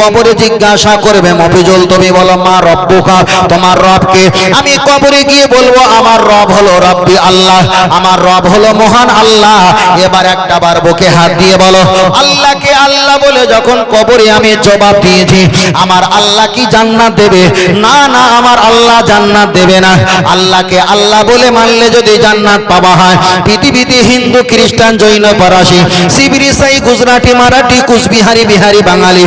কবরে জিজ্ঞাসা করবে, মফিজুল, তুমি বলো, মা রব্বুকা, তোমার রবকে আমি কবরে গিয়ে বলব, আমার রব হলো রব্বি আল্লাহ, আমার রব হলো মহান আল্লাহ। এবার একটা বার বুকে হাত দিয়ে বলো, আল্লাহকে আল্লাহ বলে যখন কবরে আমি জবাব দিয়েছি, আমার আল্লাহ কি জান্নাত দেবে? না না, আমার আল্লাহ জান্নাত দেবে না। আল্লাহকে আল্লাহ বলে মানলে যদি জান্নাত পাওয়া হয়, পৃথিবীতে হিন্দু, খ্রিস্টান, জৈন, ফরাসি শিবিরি সাই গুজরাটি, মারাঠি, কুচবিহারি, বিহারি, বাঙালি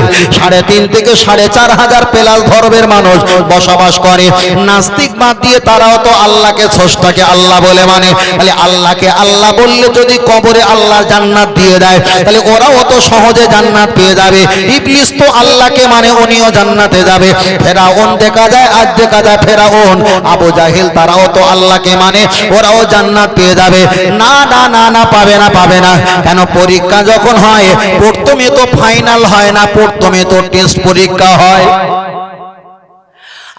সাড়ে তিন থেকে সাড়ে চার হাজার পেলাস ধর্মের মানুষ বসবাস করে। নাস্তিক বাদ দিয়ে তারাও তো আল্লাহকে স্রষ্টাকে আল্লাহ বলে মানে। তাহলে আল্লাহকে আল্লাহ বললে যদি কবরে আল্লাহ জান্নাত দিয়ে দেয়, তাহলে ওরাও তো সহজে জান্নাত পেয়ে যাবে। ইবলিস তো আল্লাহকে মানে উনিও জান্নাতে যাবে। ফেরাউন দেখা যায়, আজ দেখা যায় ফেরাউন, আবু জাহিল তারাও তো আল্লাহকে মানে ওরাও জান্নাত পেয়ে যাবে। না না না না, পাবে না পাবে না। কেন পরীক্ষা যখন হয়, প্রথমে তো ফাইনাল হয় না, প্রথমে তো টেস্ট পরীক্ষা হয়।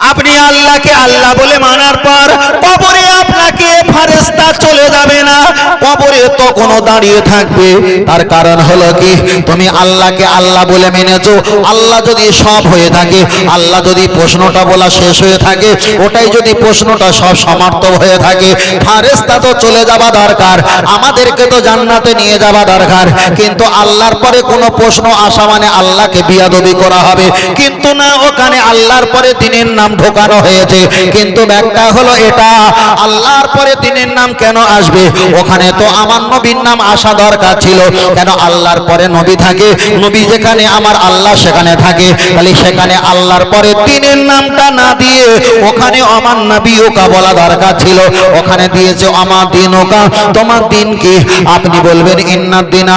আপনি আল্লাহকে আল্লাহ বলে মানার পর কবরে আপনাকে ফারেস্তা চলে যাবে না। কবরে তো কোনো দাঁড়িয়ে থাকবে। তার কারণ হলো কি? তুমি আল্লাহকে আল্লাহ বলে মেনেছো। আল্লাহ যদি সব হয়ে থাকে, আল্লাহ যদি প্রশ্নটা বলা শেষ হয়ে থাকে, ওটাই যদি প্রশ্নটা সব সমাপ্ত হয়ে থাকে ফারেস্তা তো চলে যাওয়া দরকার। আমাদেরকে তো জান্নাতে নিয়ে যাওয়া দরকার। কিন্তু আল্লাহর পরে কোনো প্রশ্ন আসা মানে আল্লাহকে বিয়াদবি করা হবে। কিন্তু না, ওখানে আল্লাহর পরে দিনের নাম ঢোকানো হয়েছে। কিন্তু ব্যাগটা হলো এটা, আল্লাহর পরে দিনের নাম কেন আসবে? ওখানে তো আমার নবীর নাম আসা দরকার ছিল। কেন আল্লাহর পরে নবী থাকে? নবী যেখানে, আমার আল্লাহ সেখানে থাকে। তাহলে সেখানে আল্লাহর পরে দিনের নামটা না দিয়ে ওখানে আমার নবী ওকা বলা দরকার ছিল। ওখানে দিয়েছে, আমার দিন ওকা। তোমার দিন কি? আপনি বলবেন ইন্নাদ দিন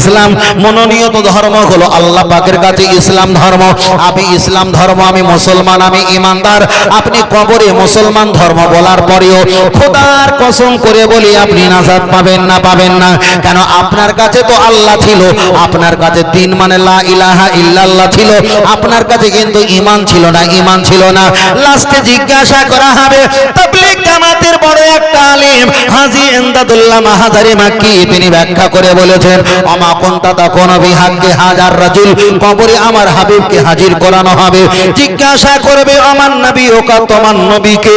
ইসলাম। মনোনীত ধর্ম হলো আল্লাহ পাকের কাছে ইসলাম ধর্ম। আমি ইসলাম ধর্ম, আমি মুসলমান। আমি ইমানদার, আপনি কবরে মুসলমান ধর্ম বলার পরেও খোদার কসম করে বলি, আপনি নাজাত পাবেন না পাবেন না। কেন আপনার কাছে তো আল্লাহ ছিল, আপনার কাছে দিন মানে লা ইলাহা ইল্লাল্লাহ ছিল, আপনার কাছে কিন্তু ইমান ছিল না ইমান ছিল না। লাস্টে জিজ্ঞাসা করা হবে জামাতের বড় একটা আলেম মাহাজারি মাক্কি, তিনি ব্যাখ্যা করে বলেছেন হাজার রাজুল, কবরে আমার হাবিবকে হাজির করানো হবে। জিজ্ঞাসা করবে আমার নবী ওকা তোমার নবীকে।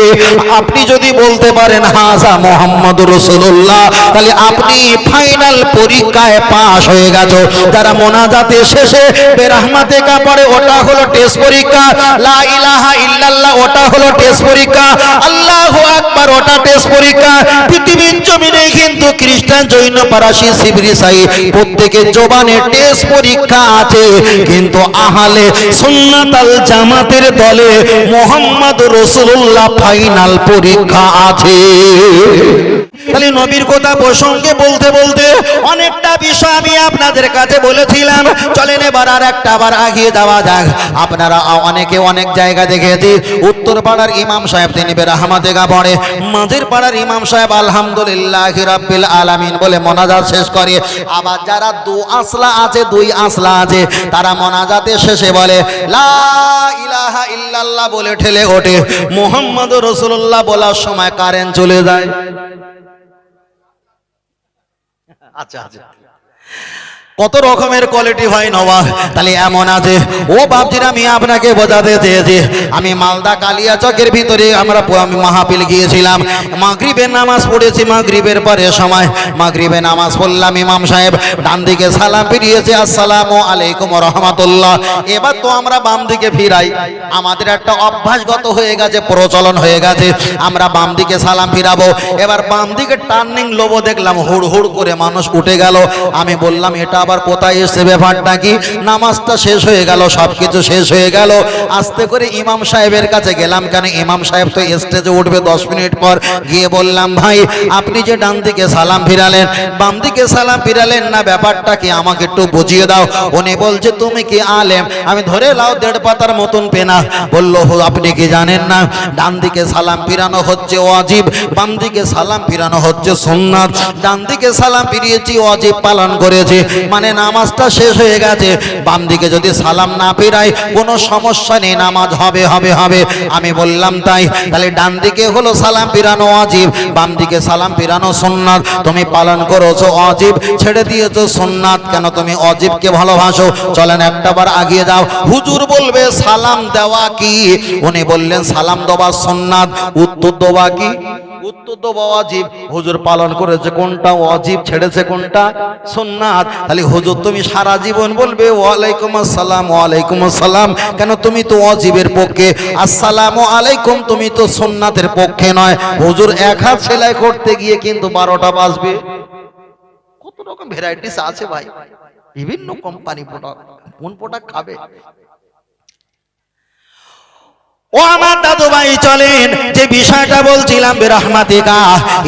আপনি যদি বলতে পারেন, হাজা মোহাম্মদ রসুল্লাহ তাহলে আপনি ফাইনাল পরীক্ষায় পাশ হয়ে গেছো। যারা মোনাজাতে শেষে বেরহমাতে কাপড়ে ওটা হলো টেস্ট পরীক্ষা। লা ইলাহা ইল্লাল্লাহ, ওটা হলো টেস্ট পরীক্ষা। আল্লাহু আকবার, ওটা টেস্ট পরীক্ষা। পৃথিবীর জমিনে কিন্তু খ্রিস্টান, জৈন পারাসি শিবরি সাই প্রত্যেকের জবানে টেস্ট পরীক্ষা আছে। কিন্তু আহালে সুন্নাতাল জামাতের দলে মোহাম্মদ রসুল্লাহ ফাইনাল পরীক্ষা আছে। তাহলে নবীর কথা প্রসঙ্গে বলতে বলতে অনেকটা বিষয় আমি আপনাদের কাছে বলেছিলাম। চলেন এবার আর একটা আবার আগিয়ে যাক। আপনারা অনেকে অনেক জায়গা দেখেছি। উত্তর পাড়ার ইমাম সাহেব তিনি পড়ে। মাঝের পাড়ার ইমাম সাহেব আলহামদুলিল্লাহ রাব্বিল আলামিন বলে মোনাজাত শেষ করে। আবার যারা দু আসলা আছে, দুই আসলা আছে, তারা মোনাজাতের শেষে বলে, লা ইলাহা ইল্লাল্লাহ বলে ঠেলে ওঠে। মোহাম্মদ রসুল্লাহ বলার সময় কারেন্ট চলে যায়। আচ্ছা আচ্ছা। কত রকমের কোয়ালিটি হয় নবা তাহলে এমন আছে। ও বাপজির, আমি আপনাকে বোঝাতে চেয়েছি। আমি মালদা কালিয়া চকের ভিতরে আমরা আমি মাহাপিল গিয়েছিলাম। মাগরিবের নামাজ পড়েছি, মাগরিবের পরে সময়। মাগরিবে নামাজ পড়লাম ইমাম সাহেব। ডান দিকে সালাম ফিরিয়েছে, আসসালামু আলাইকুম রহমতুল্লাহ। এবার তো আমরা বাম দিকে ফিরাই। আমাদের একটা অভ্যাসগত হয়ে গেছে, প্রচলন হয়ে গেছে। আমরা বাম দিকে সালাম ফিরাবো। এবার বাম দিকে টার্নিং লোবো দেখলাম হুড় হুড় করে মানুষ উঠে গেল। আমি বললাম, এটা আবার কোথায় এসে ব্যাপারটা কি? নামাজটা শেষ হয়ে গেল সব কিছু শেষ হয়ে গেল। আস্তে করে ইমাম সাহেবের কাছে গেলাম কেন ইমাম সাহেব তো স্টেজে উঠবে দশ মিনিট পর। গিয়ে বললাম ভাই আপনি যে ডান দিকে সালাম ফিরালেন বাম দিকে সালাম ফিরালেন না ব্যাপারটা কি আমাকে একটু বুঝিয়ে দাও? উনি বলছে তুমি কি আলেম? আমি ধরে লাও দেড় পাতার মতন পেনা। বলল "হো, আপনি কি জানেন না ডান দিকে সালাম ফিরানো হচ্ছে ওয়াজিব বাম দিকে সালাম ফিরানো হচ্ছে সুন্নাত। ডান দিকে সালাম ফিরিয়েছি ওয়াজিব পালন করেছে। মানে নামাজটা শেষ হয়ে গেছে। বাম দিকে যদি সালাম না ফিরাই কোনো সমস্যা নেই, নামাজ হবে হবে হবে। আমি বললাম তাই। তাহলে ডান দিকে হলো সালাম ফিরানো অজীব, বাম দিকে সালাম ফিরানো সুন্নাত। তুমি পালন করেছ অজীব, ছেড়ে দিয়েছ সুন্নাত। কেন তুমি অজীবকে ভালোবাসো? চলেন একটা বার আগিয়ে যাও। হুজুর বলবে, সালাম দেওয়া কি? উনি বললেন, সালাম দেওয়া সুন্নাত। উত্তর দেওয়া কি? হুজুর পালন করেছে কোনটা? অজীব ছেড়েছে কোনটা? হুজুর, তুমি সারা জীবন বলবে, ওয়ালাইকুম আসসালাম ওয়ালাইকুম আসসালাম। কেন তুমি তো অজীবের পক্ষে? আসসালামু আলাইকুম, তুমি তো সুন্নাতের পক্ষে নয়। হুজুর এক হাত সেলাই করতে গিয়ে কিন্তু বারোটা বাজবে। কত রকম ভ্যারাইটিস আছে ভাই। বিভিন্ন কোম্পানি প্রোডাক্ট কোন প্রোডাক্ট খাবে? ও আমার দাদু ভাই, চলেন। যে বিষয়টা বলছিলাম, বেরহমাতিকা,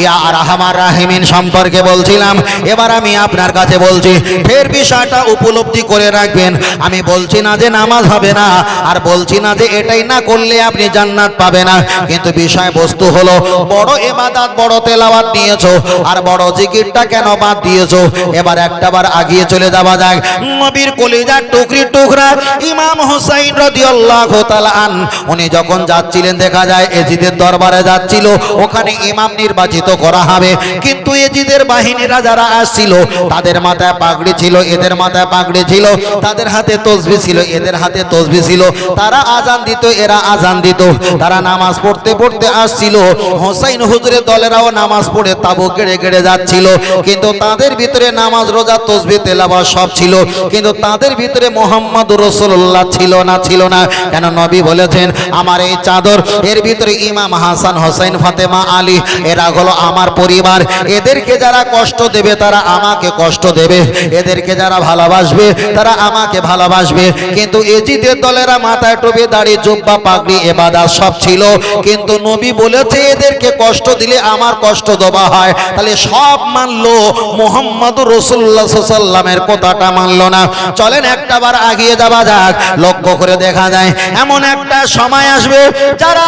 ইয়া রাহমান রাহিমিন সম্পর্কে বলছিলাম, এবার আমি আপনার কাছে বলছি, ফের বিষয়টা উপলব্ধি করে রাখবেন। আমি বলছি না যে নামাজ হবে না, আর বলছি না যে এটাই না করলে আপনি জান্নাত পাবে না। কিন্তু বিষয় বস্তু হলো, বড় এবাদাত বড় তেলাওয়াত নিয়েছো, আর বড় জিকিরটা কেন বাদ দিয়েছ? এবার একটাবার আগিয়ে চলে যাওয়া যাক। নবীর কলিজার টুকরি টুকরা ইমাম হুসাইন রাদিয়াল্লাহু তাআলা আন, উনি যখন যাচ্ছিলেন, দেখা যায় এজিদের দরবারে যাচ্ছিল, ওখানে ইমাম নির্বাচিত করা হবে। কিন্তু এজিদের বাহিনীরা যারা আসছিল, তাদের মাথায় পাগড়ি ছিল, এদের মাথায় পাগড়ি ছিল, তাদের হাতে তসবি ছিল, এদের হাতে তসবি ছিল। তারা আজান দিত, এরা আজান দিত। তারা নামাজ পড়তে পড়তে আসছিল। হোসাইন হুজুরের দলেরাও নামাজ পড়ে তাবু গেড়ে গেড়ে যাচ্ছিল। কিন্তু তাদের ভিতরে নামাজ, রোজা, তসবি তেলাবা সব ছিল। কিন্তু তাদের ভিতরে মোহাম্মদ রসুল্লাহ ছিল না ছিল না। কেন নবী বলেছেন আমার এই চাদর। এর ভিতরে ইমাম হাসান, হোসেন, ফাতেমা, আলী, এরা হলো আমার পরিবার। এদেরকে যারা কষ্ট দেবে, তারা আমাকে কষ্ট দেবে। এদেরকে যারা ভালোবাসবে, তারা আমাকে ভালোবাসবে। কিন্তু এজিদের দলেরা মাথায় টুপি, দাড়ি, জুব্বা, পাগড়ি এবাদা সব ছিল। কিন্তু নবী বলেছে, এদেরকে কষ্ট দিলে আমার কষ্ট দেওয়া হয়। তাহলে সব মানলো, মোহাম্মদ রসুল্লা সাল্লামের কথাটা মানলো না। চলেন একটা বার আগিয়ে যাওয়া যাক। লক্ষ্য করে দেখা যায়, এমন একটা সময় আসবে? যারা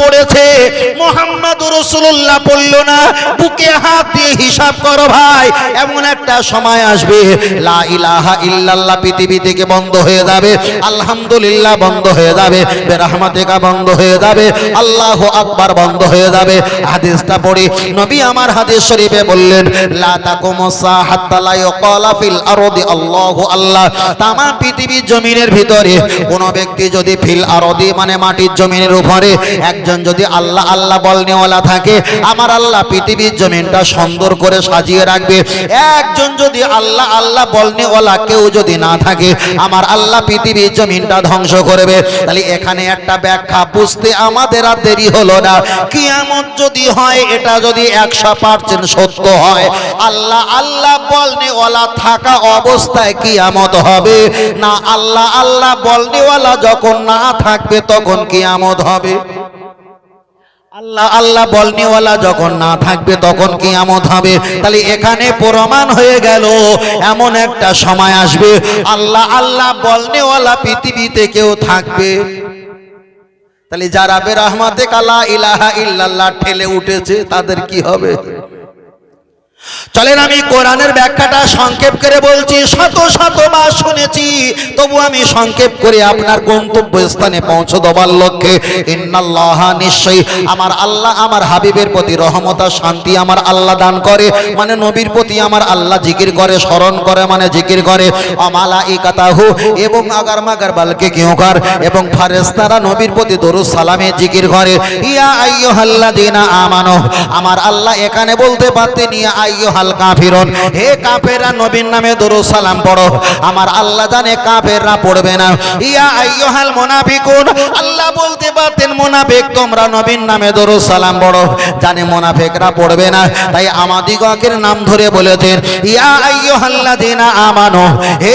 পড়েছে রসুল্লাহ পড়ল না, বুকে হাত দিয়ে হিসাব করো ভাই, এমন একটা সময় আসবে পৃথিবী থেকে বন্ধ হয়ে যাবে, আলহামদুলিল্লাহ বন্ধ হয়ে যাবে বন্ধ হয়ে যাবে, আল্লাহ আকবার বন্ধ হয়ে যাবে। হাদিসটা পড়ি নবী আমার হাদিস শরীফে বললেন, লা আল্লাহ। তামা পৃথিবীর জমিনের ভিতরে কোন ব্যক্তি যদি ফিল আরদি মানে মাটির জমিনের উপরে, একজন যদি আল্লাহ আল্লাহ বলনেওয়ালা থাকে, আমার আল্লাহ পৃথিবীর জমিনটা সুন্দর করে সাজিয়ে রাখবে। একজন যদি আল্লাহ আল্লাহ বলনেওয়ালা কেউ যদি না থাকে, আমার আল্লাহ পৃথিবীর জমিনটা ধ্বংস করবে। তাহলে এখানে একটা ব্যাখ্যা, বুঝতে আমাদের আর দেরি হলো না। কিয়ামত যদি হয়, এটা যদি একশো পার্সেন্ট সত্য হয়, আল্লাহ আল্লাহ বলনেওয়ালা থাকা অবস্থায় কিয়ামত হবে। না, আল্লাহ আল্লাহ বলনেওয়ালা যখন না থাকবে তখন কিয়ামত হবে। আল্লাহ আল্লাহ বলনিওয়ালা যখন না থাকবে তখন কিয়ামত হবে। তাহলে এখানে প্রমাণ হয়ে গেল, এমন একটা সময় আসবে। আল্লাহ আল্লাহ বলনেওয়ালা পৃথিবীতে কেউ থাকবে। তাহলে যারা বেরহমাতে কালা ইলাহা ইল্লাল্লাহ ঠেলে উঠেছে, তাদের কি হবে? চলেন আমি কোরআনের ব্যাখ্যাটা সংক্ষেপ করে বলছি। শত শত বার শুনেছি, তবু আমি সংক্ষেপ করে আপনার গন্তব্য স্থানে পৌঁছে দেবার লক্ষ্যে। ইন্নাল্লাহ নিশ্চয়ই আমার আল্লাহ আমার হাবিবের প্রতি রহমত শান্তি আমার আল্লাহ দান করে মানে নবীর প্রতি আমার আল্লাহ জিকির করে, স্মরণ করে মানে জিকির করে। অমালা ইকাতাহু এবং আগার মাগার বালকে কিউকার এবং ফারেস্তারা নবীর প্রতি দরুদ সালামে জিকির করে। ইয়া আইয়ুহাল্লাযিনা আমানু, আমার আল্লাহ এখানে বলতে পারতেন, ইয়া আইয়ুহাল কাফিরুন। হে কাফেররা, নবীর নামে দরুদ সালাম পড়ো। আমার আল্লাহ জানে কাফেররা পড়বে না। ইয়া মুনাফিকুন। আল্লাহ বলতে পারতেন, মুনাফিক, তোমরা নবীর নামে দরুদ সালাম পড়ো। জানে মুনাফিকরা পড়বে না। তাই আমাদিগকের নাম ধরে বলেছেন, ইয়া আমানু। হে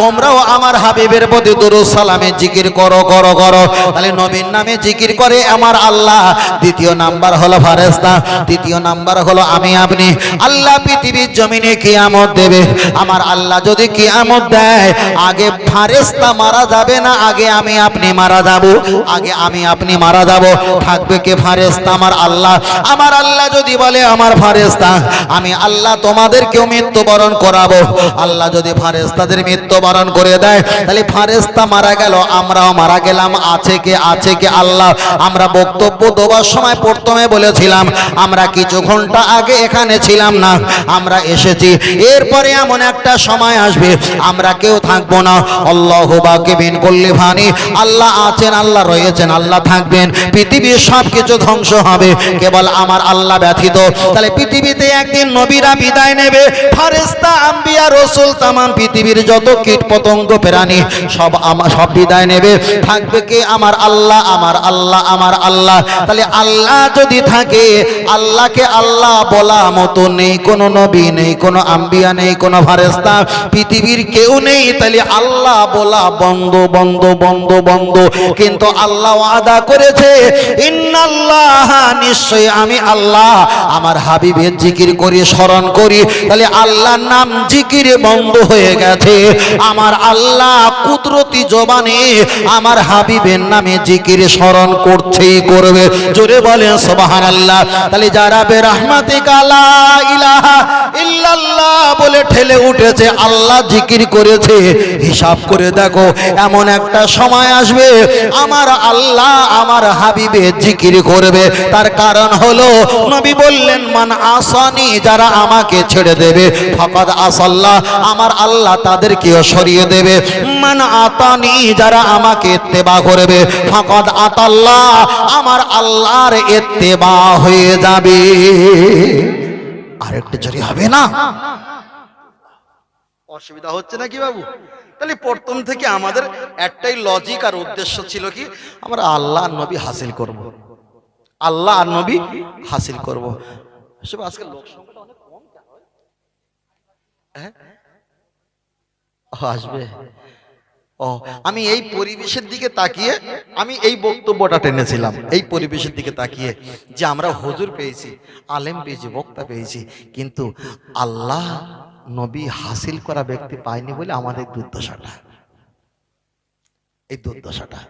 তোমরাও আমার হাবিবের প্রতি দরুদ সালামে জিকির করো করো করো। তাহলে নবীর নামে জিকির করে আমার আল্লাহ। দ্বিতীয় নাম্বার হলো ফারেস্তা তৃতীয় নাম্বার হলো আমি আমি আপনি আল্লাহ পৃথিবীর জমিনে কিয়ামত দেবে। আমার আল্লাহ যদি কিয়ামত দেয়, আগে ফারেস্তা মারা যাবে না? আগে আমি আপনি মারা যাব। আগে আমি আপনি মারা যাব। থাকবে কে ফারেস্তা আমার আল্লাহ। আমার আল্লাহ যদি বলে, আমার ফারেস্তা আমি আল্লাহ তোমাদেরকেও মৃত্যুবরণ করাবো। আল্লাহ যদি ফারেস্তাদের মৃত্যুবরণ করে দেয়, তাহলে ফারেস্তা মারা গেল। আমরাও মারা গেলাম। আছে কে? আছে কে? আল্লাহ। আমরা বক্তব্য দেওয়ার সময় প্রথমে বলেছিলাম, আমরা কিছু ঘণ্টা আগে এখানে ছিলাম না, আমরা এসেছি। এরপরে এমন একটা সময় আসবে, আমরা কেউ থাকব না। আল্লাহ বাকে বিন করলে ভানি আল্লাহ আছেন, আল্লাহ রয়েছেন, আল্লাহ থাকবেন। পৃথিবীর সব কিছু ধ্বংস হবে, কেবল আমার আল্লাহ ব্যথিত। তাহলে পৃথিবীতে একদিন নবীরা বিদায় নেবে ফারেস্তা আম্বিয়া, রসুল, তামাম, পৃথিবীর যত কীট পতঙ্গ প্রাণী, সব আমার সব বিদায় নেবে। থাকবে কে? আমার আল্লাহ আমার আল্লাহ আমার আল্লাহ। তাহলে আল্লাহ যদি থাকে, আল্লাহকে আল্লাহ বলা মতো নেই, কোনো নবী নেই, কোনো আম্বিয়া নেই, কোনো ফারেস্তা পৃথিবীর কেউ নেই, তাহলে আল্লাহ বলা বন্ধ বন্ধ বন্ধ বন্ধ। কিন্তু আল্লাহ আদা করেছে, ইন্নাল্লাহ নিশ্চয় আমি আল্লাহ, আমার হাবিবের জিকির করি, স্মরণ করি। তাহলে আল্লাহর নাম জিকিরে বন্ধ হয়ে গেছে। আমার আল্লাহ কুদরতি জবানে আমার হাবিবের নামে জিকির স্মরণ করছেই করবে। জোরে বলেন আল্লাহ তাহলে যারা বে বলে ঠেলে উঠেছে, আল্লাহ জিকির করেছে। হিসাব করে দেখো, এমন একটা সময় আসবে, আমার আল্লাহ আমার হাবিবে জিকির করবে। তার কারণ হলো, নবী বললেন, মান আসানি, যারা আমাকে ছেড়ে দেবে, ফকদ আসাল্লাহ, আমার আল্লাহ তাদেরকেও সরিয়ে দেবে। মান আতানি, যারা আমাকে ইত্তেবা করবে, ফকদ আতাল্লাহ, আমার আল্লাহর ইত্তেবা হয়ে যাবে। আরেকটু জোরে হবে না। অসুবিধা হচ্ছে নাকি বাবু? তাহলে প্রথম থেকে আমাদের একটাই লজিক আর উদ্দেশ্য ছিল কি? আমরা আল্লাহ নবী হাসিল করব। আল্লাহ আর নবী হাসিল করব। এসব আজকে লোক সংখ্যাটা অনেক কম হ্যাঁ? আসবে। ও, আমি এই পরিবেশের দিকে তাকিয়ে আমি এই বক্তব্যটা টেনেছিলাম। এই পরিবেশের দিকে তাকিয়ে যে আমরা হজুর পেয়েছি, আলেম পেয়েছি, বক্তা পেয়েছি, কিন্তু আল্লাহ নবী হাসিল করা ব্যক্তি পায়নি বলে আমাদের দুর্দশাটা। এই দুর্দশাটা।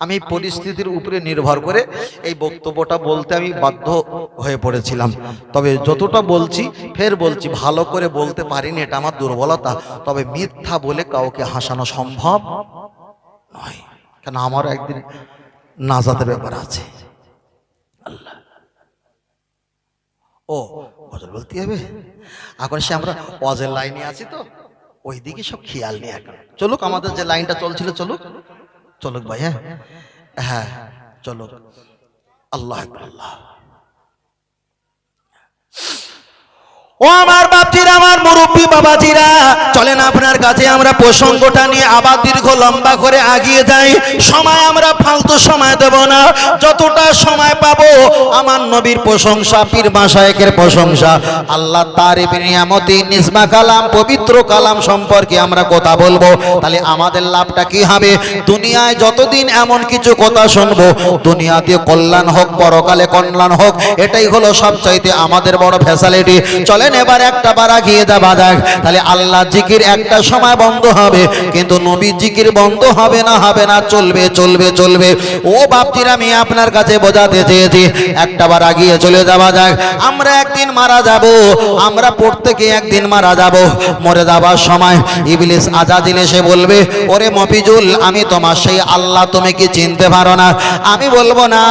আমি পরিস্থিতির উপরে নির্ভর করে এই বক্তব্যটা বলতে আমি বাধ্য হয়ে পড়েছিলাম। তবে যতটা বলছি ফের বলছি ভালো করে বলতে পারিনি এটা আমার দুর্বলতা। তবে মিথ্যা বলে কাউকে হাসানো সম্ভব নয়। কেন আমার একদিন নাজাতের ব্যাপার আছে। আল্লাহ। ও গজল বলতে হবে? এখন সে আমরা অজের লাইনে আছি তো ওই দিকে সব খেয়াল নেই এখন চলুক আমাদের যে লাইনটা চলছিল চলুক। চলুক ভাই হ্যাঁ হ্যাঁ চলুক। আল্লাহ আল্লাহ ও আমার বাপজিরা, আমার মুরব্বী বাবাজিরা, চলেন আপনার কাছে আমরা প্রসঙ্গটা নিয়ে আবার দীর্ঘ লম্বা করে আগিয়ে যাই। সময় আমরা ফালতু সময় দেব না। যতটা সময় পাবো, আমার নবীর প্রশংসা, পীর মাসায়েকের প্রশংসা, আল্লাহ তারিফ নিয়ামতি নিসমা কালাম, পবিত্র কালাম সম্পর্কে আমরা কথা বলব। তাহলে আমাদের লাভটা কি হবে? দুনিয়ায় যতদিন এমন কিছু কথা শুনব, দুনিয়াতে কল্যাণ হোক, পরকালে কল্যাণ হোক, এটাই হলো সবচাইতে আমাদের বড় ফ্যাসিলিটি। চলেন এবার একটা বার গিয়ে যাবা যাক তাহলে আল্লাহ জিকির একটা সময় বন্ধ হবে। কিন্তু নবী জিকির বন্ধ হবে না হবে না। চলবে চলবে চলবে। ও বাপজির আমি আপনার কাছে বোঝাতে চেয়েছি। একটা বার আগিয়ে চলে যাওয়া যাক আমরা একদিন মারা যাব। আমরা প্রত্যেকে একদিন মারা যাব। মরে যাবার সময় ইবলিস আজাদিল এসে বলবে, ওরে মফিজুল, আমি তোমার সেই আল্লাহ তুমি কি চিনতে পারো না? আমি বলব, না।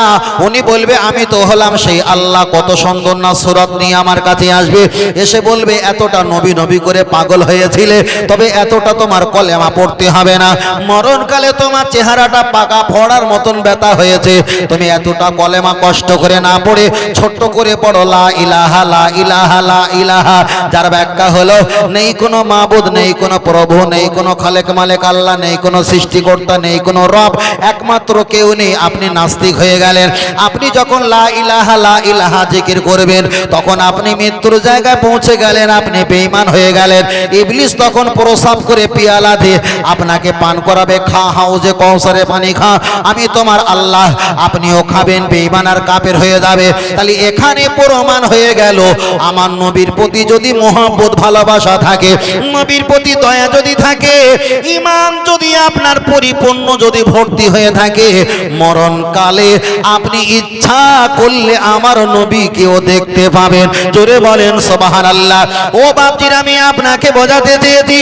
উনি বলবে, আমি তো হলাম সেই আল্লাহ। কত সুন্দর না সুরত নিয়ে আমার কাছে আসবে। এসে বলবে, এতটা নবী নবী করে পাগল হয়েছিলে, তবে এতটা তোমার কলেমা পড়তে হবে না। মরণকালে তোমার চেহারাটা পাকা ফড়ার মতন ব্যথা হয়েছে। তুমি এতটা কলেমা কষ্ট করে না পড়ে, ছোট্ট করে পড়ো, লা ইলাহা লা ইলাহা লা ইলাহা। যার ব্যাখ্যা হলো, নেই কোনো মাবুদ, নেই কোনো প্রভু, নেই কোনো খালেক মালেক, আল্লাহ নেই, কোনো সৃষ্টিকর্তা নেই, কোনো রব, একমাত্র কেউ নেই। আপনি নাস্তিক হয়ে গেলেন। আপনি যখন লা ইলাহা লা ইলাহা জিকির করবেন, তখন আপনি মৃত্যুর জায়গায় পৌঁছে গেলেন, আপনি বেঈমান হয়ে গেলেন। ইবলিস তখন প্রসাব করে পিয়ালা দিয়ে, আপনাকে পান করাবে খা, হাউজে কৌসরে পানি খা, আমি তোমার আল্লাহ, আপনিও খাবেন, বেঈমান আর কাপের হয়ে যাবে। তাহলে এখানে প্রমাণ হয়ে গেল, আমার নবীর প্রতি যদি মোহাম্মত ভালোবাসা থাকে, নবীর প্রতি দয়া যদি থাকে ইমান যদি আপনার পরিপূর্ণ যদি ভর্তি হয়ে থাকে, মরণকালে আপনি ইচ্ছা করলে আমার নবীকেও দেখতে পাবেন। জোরে বলেন সবাহান আল্লাহ ও বাপজির, আমি আপনাকে বোঝাতে চেয়েছি,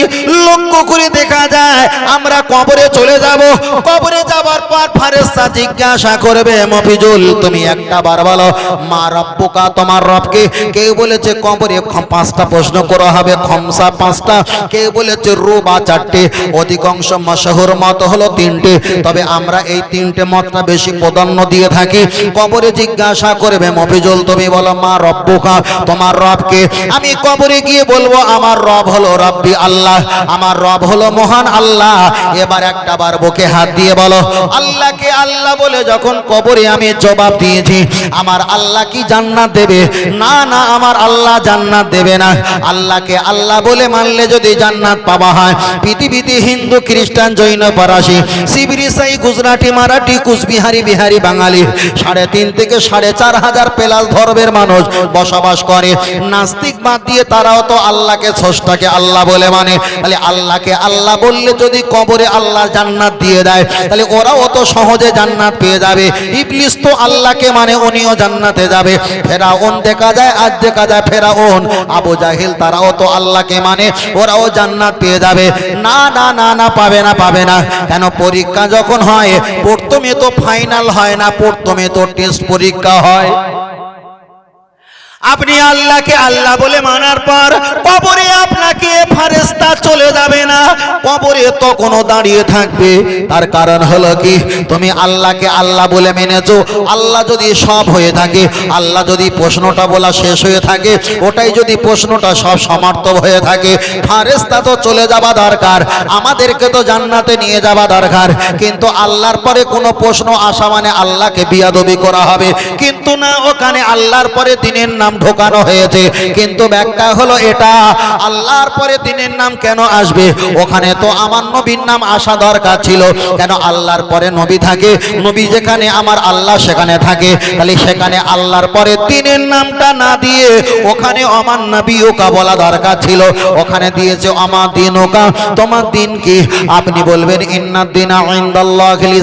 লক্ষ্য করে দেখা যায়, আমরা কবরে চলে যাব। কবরে যাবার পর ফারেস্তা জিজ্ঞাসা করবে, মফিজুল, তুমি একটা বার বলো, মা রব্বুকা, তোমার রবকে? কেউ বলেছে, কবরে পাঁচটা প্রশ্ন করা হবে, খমসা পাঁচটা। কেউ বলেছে রু বা চারটে। অধিকাংশ মশহুর মত হলো তিনটে। তবে আমরা এই তিনটে মতটা বেশি প্রাধান্য দিয়ে থাকি। কবরে জিজ্ঞাসা করবে, মফিজুল, তুমি বলো, মা রব্বুকা, তোমার রবকে? আমি কবরে গিয়ে বলব, আমার রব হলো রব্বি আল্লাহ, আমার রব হলো মহান আল্লাহ। এবার একটা বার বুকে হাত দিয়ে বলো, আল্লাহকে আল্লাহ বলে যখন কবরে আমি জবাব দিয়েছি, আমার আল্লাহ কি জান্নাত দেবে? না না, আমার আল্লাহ জান্নাত দেবে না। আল্লাহকে আল্লাহ বলে মানলে যদি জান্নাত পাওয়া হয়, পৃথিবীতে হিন্দু, খ্রিস্টান, জৈন, ফরাসি শিবিরি সাই, গুজরাটি, মারাঠি, কুচবিহারি, বিহারি, বাঙালি, সাড়ে তিন থেকে সাড়ে চার হাজার পেলাস ধর্মের মানুষ বসবাস করে। নাস্তিক বাদ দিয়ে তারাও তো আল্লাহকে ষষ্ঠাকে আল্লাহ বলে মানে। তাহলে আল্লাহকে আল্লাহ বললে যদি কবরে আল্লাহ জান্নাত দিয়ে দেয়, তাহলে ওরাও তো সহজে জান্নাত পেয়ে যাবে। ইবলিস তো আল্লাহকে মানে উনিও জান্নাতে যাবে। ফেরাউন দেখা যায়, আজ দেখা যায় ফেরাউন, আবু জাহিল তারাও তো আল্লাহকে মানে ওরাও জান্নাত পেয়ে যাবে। না না না না, পাবে না পাবে না। কেন? পরীক্ষা যখন হয়, প্রথমে তো ফাইনাল হয় না, প্রথমে তো টেস্ট পরীক্ষা হয়। আপনি আল্লাহকে আল্লাহ বলে মানার পর কবরে আপনাকে ফারেস্তা চলে যাবে না। কবরে তো কোনো দাঁড়িয়ে থাকবে। তার কারণ হলো কি? তুমি আল্লাহকে আল্লাহ বলে মেনেছো। আল্লাহ যদি সব হয়ে থাকে, আল্লাহ যদি প্রশ্নটা বলা শেষ হয়ে থাকে, ওটাই যদি প্রশ্নটা সব সমার্থ হয়ে থাকে ফারেস্তা তো চলে যাওয়া দরকার। আমাদেরকে তো জান্নাতে নিয়ে যাওয়া দরকার। কিন্তু আল্লাহর পরে কোনো প্রশ্ন আসা মানে আল্লাহকে বিয়াদবি করা হবে। কিন্তু না, ওখানে আল্লাহর পরে দিনের নাম ঢোকানো হয়েছে। কিন্তু ব্যাখ্যা হলো এটা। আল্লাহর পরে দিনের নাম কেন আসবে? ওখানে তো আমার নবীর নাম আসা দরকার ছিল। কেন আল্লাহর পরে নবী থাকে? নবী যেখানে, আমার আল্লাহ সেখানে থাকে। তাহলে সেখানে আল্লাহর পরে দিনের নামটা না দিয়ে ওখানে আমার নবী ওকা বলা দরকার ছিল। ওখানে দিয়েছে, আমার দিন ওকা। তোমার দিন কি? আপনি বলবেন ইন্নাদ দিন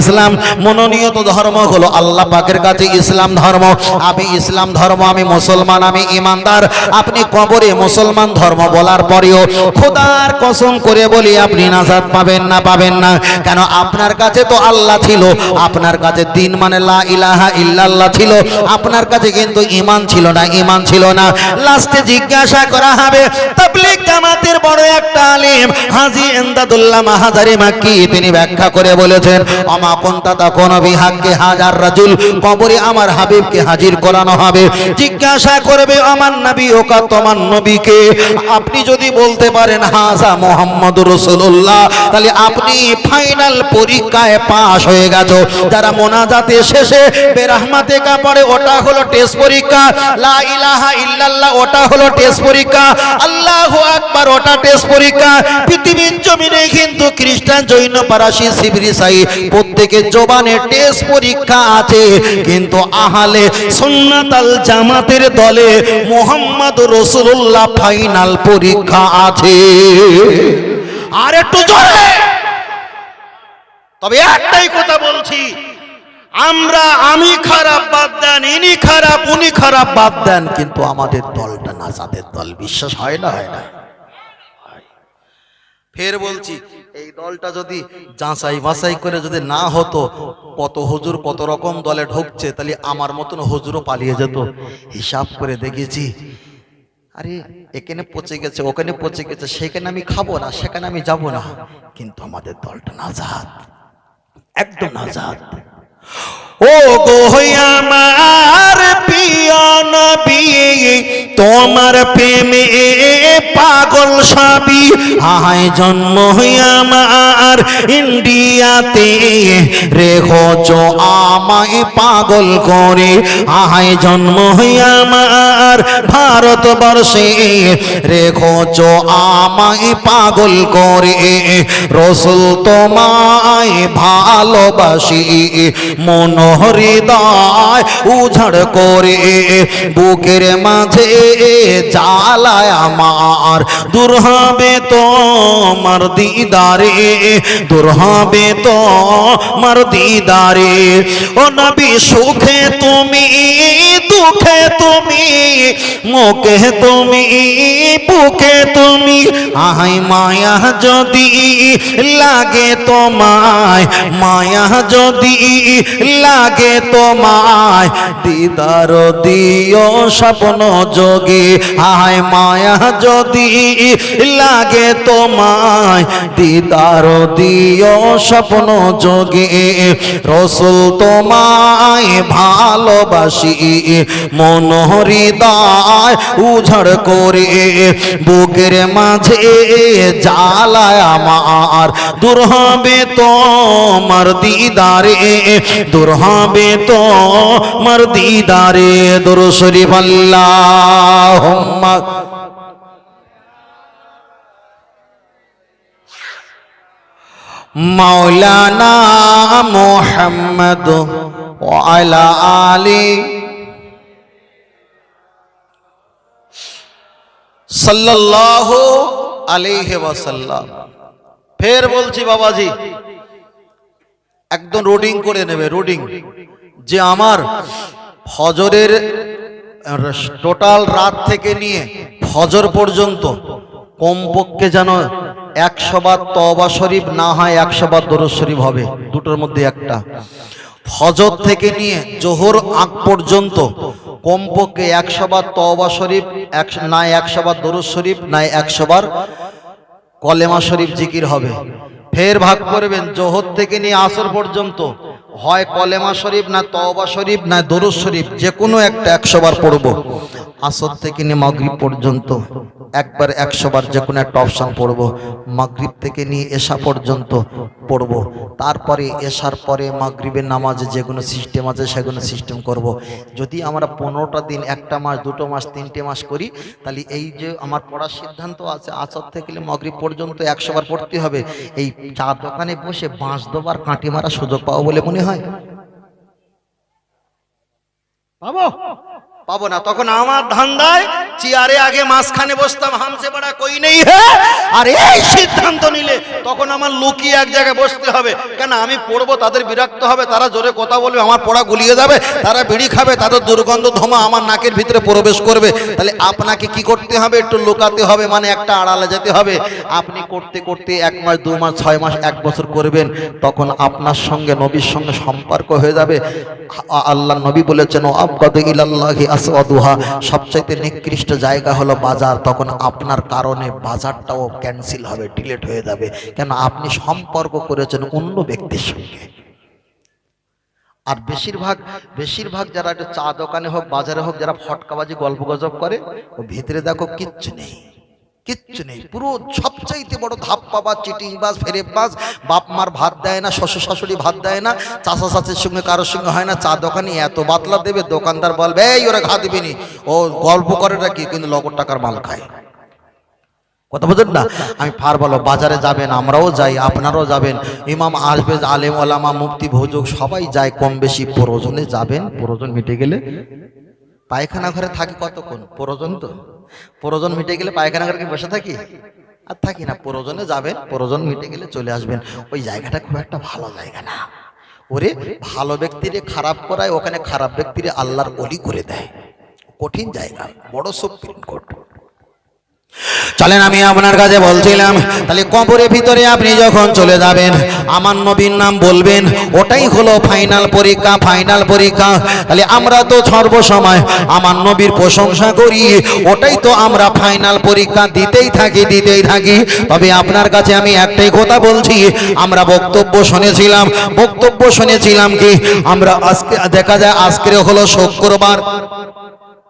ইসলাম। মনোনীত ধর্ম হলো আল্লাহ পাকের কাছে ইসলাম ধর্ম। আমি ইসলাম ধর্ম, আমি মুসলমান আমি ইমানদার। আপনি কবরে মুসলমান ধর্ম বলার পরেও খোদার কসম করে বলি, আপনি নাজাত পাবেন না পাবেন না। কেন আপনার কাছে তো আল্লাহ ছিল, আপনার কাছে দিন মানে লা ইলাহা ইল্লাল্লাহ ছিল, আপনার কাছে কিন্তু ইমান ছিল না ইমান ছিল না। লাস্টে জিজ্ঞাসা করা হবে, তাবলিগ জামাতের বড় একটা আলিম, হাজী এমদাদুল্লাহ মাহাজারি মাক্কি, তিনি ব্যাখ্যা করে বলেছেন আমা কোনটা তখন বিহাক্কে হাজার রাজুল, কবরে আমার হাবিবকে হাজির করানো হবে। জিজ্ঞাসা করবে আমার নবী ওকা তোমার নবীকে। আপনি যদি বলতে পারেন, হাজা মোহাম্মদ রসুল্লাহ তাহলে আপনি ফাইনাল পরীক্ষায় পাশ হয়ে গেছো। যারা মোনাজাতে শেষে বেরহমাতে কাপড়ে ওটা হলো টেস্ট পরীক্ষা। লা ইলাহা ইল্লাল্লাহ, ওটা হলো টেস্ট পরীক্ষা। আল্লাহু আকবার, ওটা টেস্ট পরীক্ষা। পৃথিবীর জমিনে কিন্তু খ্রিস্টান, জৈন পারাসি শিবরি সাই প্রত্যেকের জবানে টেস্ট পরীক্ষা আছে। কিন্তু আহালে সুন্নাতাল জামাতের দলে মোহাম্মদ রসুল্লাহ ফাইনাল পরীক্ষা আছে। আর একটু তবে একটাই কথা বলছি, আমরা আমি খারাপ বাদ দেন, ইনি খারাপ, উনি খারাপ বাদ দেন, কিন্তু আমাদের দলটা নাজাদের দল, বিশ্বাস হয় না হয় না। ফের বলছি এই দলটা যদি যাচাই বাছাই করে যদি না হতো, কত হুজুর কত রকম দলে ঢুকছে, তাহলে আমার মতন হুজুরও পালিয়ে যেত। হিসাব করে দেখেছি, আরে এখানে পচে গেছে, ওখানে পচে গেছে, সেখানে আমি খাব না, সেখানে আমি যাব না। কিন্তু আমাদের দলটা নাজাদ একদম নাজাদ ও গো আমার প্রিয় নবী, তোমার প্রেমে পাগল সবই। আয় জন্ম আমার ইন্ডিয়াতে, রেখো চো আমায় পাগল করে। আয় জন্ম আমার ভারতবর্ষে, রেখো চো আমায় পাগল করে। রসুল তোমায় ভালোবাসি মন হৃদয় উঝড় করে বুকের মাঝে জ্বালায় আমার। দূর হবে দিদারে, দূর হবে দিদারে। ও নবী, সুখে তুমি, দুঃখে তুমি, মুখে তুমি, বুকে তুমি আহাই মায়া যদি লাগে তোমায়, মায়া যদি লাগে তোমায়। দিদার দিও স্বপ্ন যোগে। আয় মায়া যদি লাগে তোমায়। দিদার দিও স্বপ্ন যোগে। রসুল তোমায় ভালোবাসি। মন হৃদয় উঝড় করে। বুকের মাঝে জ্বালায় আমার। দূর হবে তোমার দিদারে। দূর হবে তোমার দিদারে দূর শরীফ আল্লাহ মাওলানা মোহাম্মদ ওয়ালা আলী সাল্লাল্লাহু আলাইহি ওয়াসাল্লাম। ফের বলছি বাবাজি একদম রোডিং করে নেবে, রোডিং। যে আমার ফজরের টোটাল রাত থেকে নিয়ে ফজর পর্যন্ত কমপক্ষে যেন একশো বার তবা শরীফ না হয়, একশো বার দরজ শরীফ হবে, দুটোর মধ্যে একটা। ফজর থেকে নিয়ে জোহর আগ পর্যন্ত কমপক্ষে একশো বার তবা শরীফ একশো নাই একশো বার দরজ শরীফ, না একশো বার কলেমা শরীফ জিকির হবে। ফের ভাগ করবেন জোহর থেকে নিয়ে আসর পর্যন্ত। হয় কলেমা শরীফ না তওবা শরীফ না দরুদ শরীফ যে কোনো একটা একশো বার পড়ব। আসর থেকে নিয়ে মাগরিব পর্যন্ত, একবার একশো বার যে কোনো একটা অপশান পড়ব। মাগরিব থেকে নিয়ে এশা পর্যন্ত পড়ব। তারপরে এশার পরে মাগরিবের নামাজে যেগুলো সিস্টেম আছে সেগুলো সিস্টেম করব। যদি আমরা পনেরোটা দিন, একটা মাস, দুটো মাস, তিনটে মাস করি, তাহলে এই যে আমার পড়ার সিদ্ধান্ত আছে, আসর থেকে মাগরিব পর্যন্ত একশো বার পড়তে হবে। এই চা দোকানে বসে বাঁশ দোবার কাঁটি মারা সুযোগ পাবো বলে মনে হয়। পাবো? পাবো না। তখন আমার ধান্দায় চেয়ারে আগে মাঝখানে বসতাম, হামসে বড়া কই নেই আর এই সিদ্ধান্ত নিলে তখন আমার লুকিয়ে এক জায়গায় বসতে হবে। কেন আমি পড়ব, তাদের বিরক্ত হবে, তারা জোরে কথা বলবে, আমার পড়া গুলিয়ে যাবে, তারা বিড়ি খাবে, তাদের দুর্গন্ধ ধোমা আমার নাকের ভিতরে প্রবেশ করবে। তাহলে আপনাকে কি করতে হবে? একটু লুকাতে হবে মানে একটা আড়ালে যেতে হবে। আপনি করতে করতে এক মাস, দু মাস, ছয় মাস, এক বছর করবেন, তখন আপনার সঙ্গে, নবীর সঙ্গে সম্পর্ক হয়ে যাবে। আল্লাহ নবী বলেছেন আব্বাদ ইলাল্লাহি আসওয়াদুহা, সবচাইতে নিকৃষ্ট জায়গা হলো বাজার। তখন আপনার কারণে বাজারটাও ক্যান্সেল হবে ডিলেট হয়ে যাবে। কেন? আপনি সম্পর্ক করেছেন অন্য ব্যক্তির সঙ্গে। আর বেশিরভাগ বেশিরভাগ যারা একটু চা দোকানে হোক, বাজারে হোক, যারা ফটকাবাজি গল্প গজব করে, ও ভিতরে দেখো কিচ্ছু নেই। কিচ্ছু নেই, পুরো সবচাইতে বড় ধাপ্পা বা চিটিং বাস ফেরে বাস। বাপ মার ভাত দেয় না, শ্বশুর শাশুড়ি ভাত দেয় না, চাষা চাষির সঙ্গে কারোর সঙ্গে হয় না, চা দোকানে এত বাতলা দেবে, দোকানদার বলবে, এই, ওরা ঘা দিবিনি ও গল্প করে নাকি, কিন্তু লগর টাকার মাল খায়। কথা বলছেন না? আমি ফার বলো, বাজারে যাবেন, আমরাও যাই, আপনারাও যাবেন। ইমাম আসবে আলেম ওলামা মুক্তি ভোজক সবাই যায় কম বেশি প্রয়োজনে যাবেন, প্রয়োজন মিটে গেলে পায়খানা ঘরে থাকি কতক্ষণ? প্রয়োজন তো। প্রয়োজন মিটে গেলে পায়খানা ঘরে কি বসে থাকি? আর থাকি না প্রয়োজনে যাবেন প্রয়োজন মিটে গেলে চলে আসবেন। ওই জায়গাটা খুব একটা ভালো জায়গা না। ওরে ভালো ব্যক্তিরে খারাপ করায় ওখানে খারাপ ব্যক্তিরে আল্লাহর অলি করে দেয়। কঠিন জায়গা বড় সুপ্রিম কোর্ট চলেন আমি আপনার কাছে বলছিলাম, তাহলে কবরের ভিতরে আপনি যখন চলে যাবেন, আমার নবীর নাম বলবেন, ওটাই হলো ফাইনাল পরীক্ষা ফাইনাল পরীক্ষা। তাহলে আমরা তো সর্বসময় আমার নবীর প্রশংসা করি, ওটাই তো আমরা ফাইনাল পরীক্ষা দিতেই থাকি দিতেই থাকি। তবে আপনার কাছে আমি একটাই কথা বলছি, আমরা বক্তব্য শুনেছিলাম বক্তব্য শুনেছিলাম কি, আমরা আজকে, দেখা যায় আজকের হলো শুক্রবার।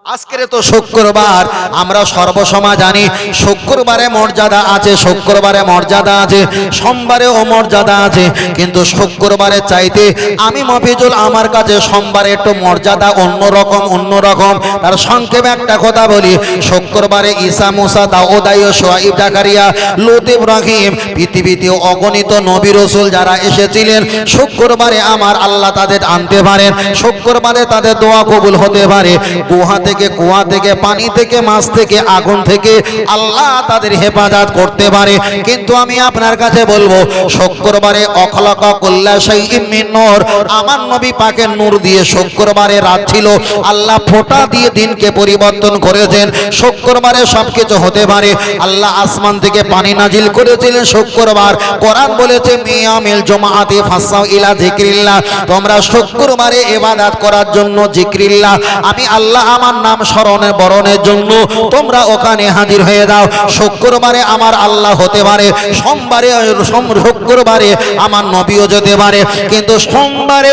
আজকের তো শুক্রবার, আমরা সর্বসময় জানি শুক্রবারে মর্যাদা আছে, শুক্রবারে মর্যাদা আছে, সোমবারেও মর্যাদা আছে, কিন্তু শুক্রবারে চাইতে আমি মফিজুল আমার কাছে সোমবারে একটু মর্যাদা অন্যরকম অন্যরকম। তার সংক্ষেপে একটা কথা বলি, শুক্রবারে ঈসা, মুসা দাউদাই ও সোয়াইব জাকারিয়া, লুত, ইব্রাহিম, পৃথিবীতে অগণিত নবী রসুল যারা এসেছিলেন, শুক্রবারে আমার আল্লাহ তাদের আনতে পারেন, শুক্রবারে তাদের দোয়া কবুল হতে পারে। গুহা থেকে, কুয়া থেকে, পানি থেকে, মাছ থেকে, আগুন থেকে আল্লাহ তাদের হেফাজত করতে পারে। কিন্তু আমি আপনার কাছে বলব, শুক্রবারে অখলাকা কল্যাশাই নূর। আমার নবী পাকের নূর দিয়ে শুক্রবারে রাত ছিল। আল্লাহ ফোঁটা দিয়ে দিনকে পরিবর্তন করেছেন। শুক্রবারে সবকিছু হতে পারে। আল্লাহ আসমান থেকে পানি নাজিল করেছিলেন শুক্রবার। কোরআন বলেছে মিয়ামিল জমাআতি ফাসাও ইলা জিক্রিল্লাহ তোমরা শুক্রবারে ইবাদত করার জন্য জিক্রিল্লাহ আমি আল্লাহ আমার নাম স্মরণে বরণের জন্য তোমরা ওখানে হাজির হয়ে যাও। শুক্রবারে আমার আল্লাহ হতে পারে, সোমবারে শুক্রবারে আমার নবীও যেতে পারে। কিন্তু সোমবারে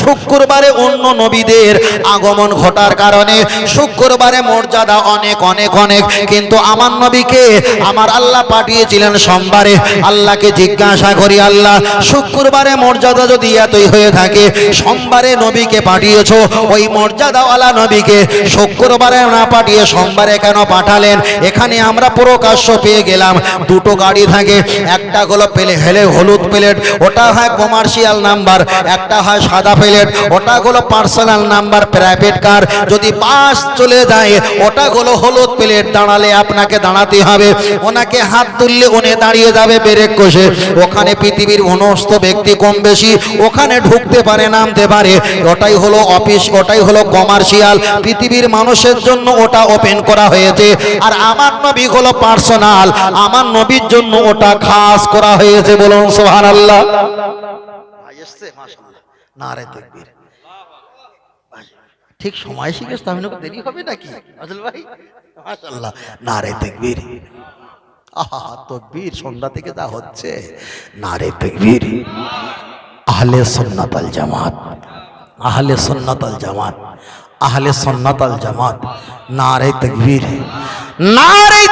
শুক্রবারে অন্য নবীদের আগমন ঘটার কারণে শুক্রবারে মর্যাদা অনেক অনেক অনেক। কিন্তু আমার নবীকে আমার আল্লাহ পাঠিয়েছিলেন সোমবারে। আল্লাহকে জিজ্ঞাসা করি, আল্লাহ, শুক্রবারে মর্যাদা যদি এতই হয়ে থাকে, সোমবারে নবীকে পাঠিয়েছ, ওই মর্যাদাওয়ালা নবীকে শুক্রবারে না পাঠিয়ে সোমবারে কেন পাঠালেন? এখানে আমরা প্রকাশ্য পেয়ে গেলাম। দুটো গাড়ি থাকে একটা হলো পেলে হেলে হলুদ প্লেট, ওটা হয় কমার্শিয়াল নাম্বার একটা হয় সাদা প্লেট, ওটা হলো পার্সোনাল নাম্বার প্রাইভেট কার যদি বাস চলে যায়, ওটা হলো হলুদ প্লেট। দাঁড়ালে আপনাকে দাঁড়াতে হবে। ওনাকে হাত তুললে উনি দাঁড়িয়ে যাবে ব্রেক কষে। ওখানে পৃথিবীর সমস্ত ব্যক্তি কম বেশি, ওখানে ঢুকতে পারে, নামতে পারে। ওটাই হলো অফিস ওটাই হলো কমার্শিয়াল পৃথিবীর মানুষের জন্য ওটা ওপেন করা হয়েছে। আর আমার নবী হলো পার্সোনাল আমার নবীর জন্য ওটা খাস করা হয়েছে বলুন সোহান আল্লাহ ঠিক সময় শিখেছ তাহলে দেরি হবে নাকি? আজল ভাই মাশাআল্লাহ। না রে তাকবীর। আহা তকবীর সন্ধ্যা থেকে যা হচ্ছে। না রে তাকবীর। আহলে সুন্নাত আল জামাত। আহলে সুন্নাত আল জামাত। আহলে সুন্নাত আল জামাত নারে তাকবীর নারে